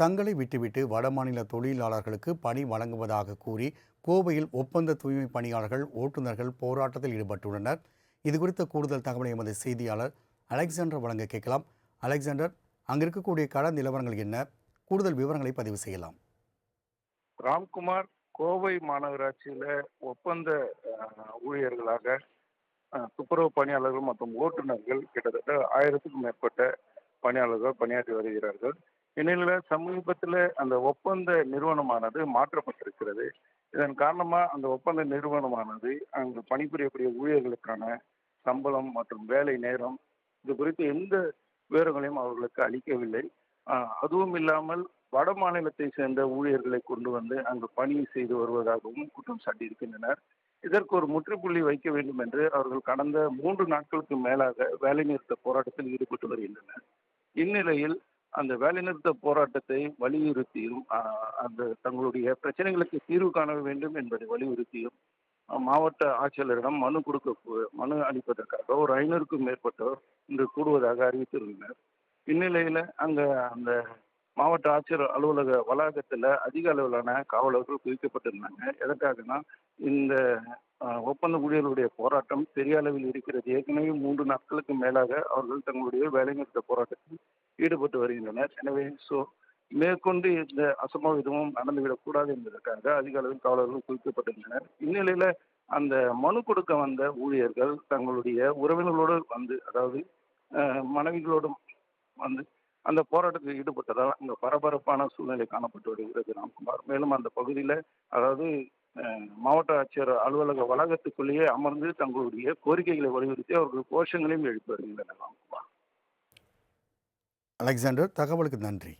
தங்களை விட்டுவிட்டு வடமாநில தொழிலாளர்களுக்கு பணி வழங்குவதாக கூறி கோவையில் ஒப்பந்த தூய்மை பணியாளர்கள் ஓட்டுநர்கள் போராட்டத்தில் ஈடுபட்டுள்ளனர். இது குறித்த கூடுதல் தகவலை எமது செய்தியாளர் அலெக்சாண்டர் வழங்க கேட்கலாம். அலெக்சாண்டர் அங்கு இருக்கக்கூடிய கள நிலவரங்கள் என்ன? கூடுதல் விவரங்களை பதிவு செய்யலாம். ராம்குமார் கோவை மாநகராட்சியில் ஒப்பந்த ஊழியர்களாக துப்புரவு பணியாளர்கள் மற்றும் ஓட்டுநர்கள் கிட்டத்தட்ட ஆயிரத்துக்கும் மேற்பட்ட பணியாளர்கள் பணியாற்றி வருகிறார்கள். இந்நிலையில சமீபத்தில் அந்த ஒப்பந்த நிறுவனமானது மாற்றப்பட்டிருக்கிறது. இதன் காரணமா அந்த ஒப்பந்த நிறுவனமானது அங்கு பணிபுரியக்கூடிய ஊழியர்களுக்கான சம்பளம் மற்றும் வேலை நேரம் இது குறித்து எந்த விவரங்களையும் அவர்களுக்கு அளிக்கவில்லை. அதுவும் இல்லாமல் வட மாநிலத்தை சேர்ந்த ஊழியர்களை கொண்டு வந்து அங்கு பணி செய்து வருவதாகவும் குற்றம் சாட்டியிருக்கின்றனர். இதற்கு ஒரு முற்றுப்புள்ளி வைக்க வேண்டும் என்று அவர்கள் கடந்த மூன்று நாட்களுக்கு மேலாக வேலைநிறுத்த போராட்டத்தில் ஈடுபட்டு வருகின்றனர். இந்நிலையில் அந்த வேலைநிறுத்த போராட்டத்தை வலியுறுத்தியும் அந்த தங்களுடைய பிரச்சனைகளுக்கு தீர்வு காண வேண்டும் என்பதை வலியுறுத்தியும் மாவட்ட ஆட்சியாளரிடம் மனு கொடுக்க மனு அளிப்பதற்காக ஒரு ஐநூறுக்கும் மேற்பட்டோர் இன்று கூடுவதாக அறிவித்திருந்தனர். இந்நிலையில அங்க அந்த மாவட்ட ஆட்சியர் அலுவலக வளாகத்துல அதிக அளவிலான காவலர்கள் குவிக்கப்பட்டிருந்தாங்க. எதற்காகனா இந்த ஒப்பந்த ஊழியர்களுடைய போராட்டம் பெரிய அளவில் இருக்கிறது. ஏற்கனவே மூன்று நாட்களுக்கு மேலாக அவர்கள் தங்களுடைய வேலைநிறுத்த போராட்டத்தில் ஈடுபட்டு வருகின்றனர். எனவே ஸோ மேற்கொண்டு இந்த அசம்பாவிதமும் நடந்துவிடக்கூடாது என்பதற்காக அதிக அளவில் காவலர்கள் குவிக்கப்பட்டிருந்தனர் இந்நிலையில அந்த மனு கொடுக்க வந்த ஊழியர்கள் தங்களுடைய உறவினர்களோடு வந்து அதாவது மனைவிகளோடும் வந்து அந்த போராட்டத்தில் ஈடுபட்டதால் அங்கே பரபரப்பான சூழ்நிலை காணப்பட்டு வருகிறது ராம்குமார். மேலும் அந்த பகுதியில் அதாவது மாவட்ட ஆட்சியர் அலுவலக வளாகத்துக்குள்ளேயே அமர்ந்து தங்களுடைய கோரிக்கைகளை வலியுறுத்தி அவர்கள் கோஷங்களையும் எழுப்பி வருகின்றனர் அலெக்சாண்டர் தகவலுக்கு நன்றி.